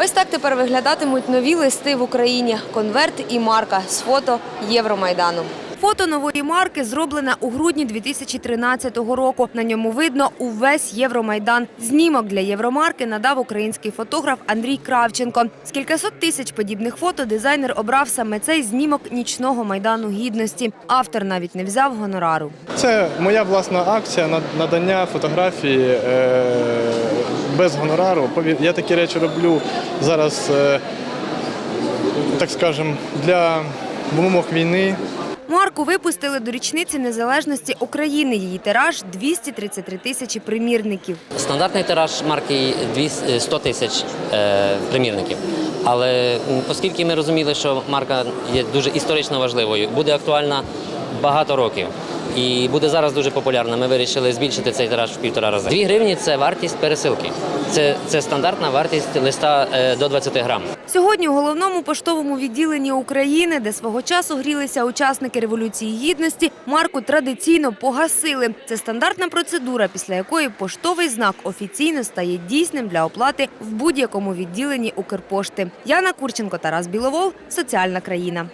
Ось так тепер виглядатимуть нові листи в Україні. Конверт і марка з фото Євромайдану. Фото нової марки зроблене у грудні 2013 року. На ньому видно увесь Євромайдан. Знімок для Євромарки надав український фотограф Андрій Кравченко. З кількасот тисяч подібних фото дизайнер обрав саме цей знімок нічного майдану гідності. Автор навіть не взяв гонорару. Це моя власна акція на- надання фотографії е, без гонорару. Я такі речі роблю зараз, е, так скажемо, для вимог війни. Марку випустили до річниці незалежності України. Її тираж 233 тисячі примірників. Стандартний тираж марки 200 100 тисяч е, примірників. Але оскільки ми розуміли, що марка є дуже історично важливою, буде актуальна багато років. І буде зараз дуже популярна. Ми вирішили збільшити цей тираж в півтора рази. Дві гривні це вартість пересилки. Це, це стандартна вартість листа е, до 20 грам. Сьогодні у головному поштовому відділенні України, де свого часу грілися учасники революції гідності, марку традиційно погасили. Це стандартна процедура, після якої поштовий знак офіційно стає дійсним для оплати в будь-якому відділенні Укрпошти. Яна Курченко, Тарас Біловол, соціальна країна.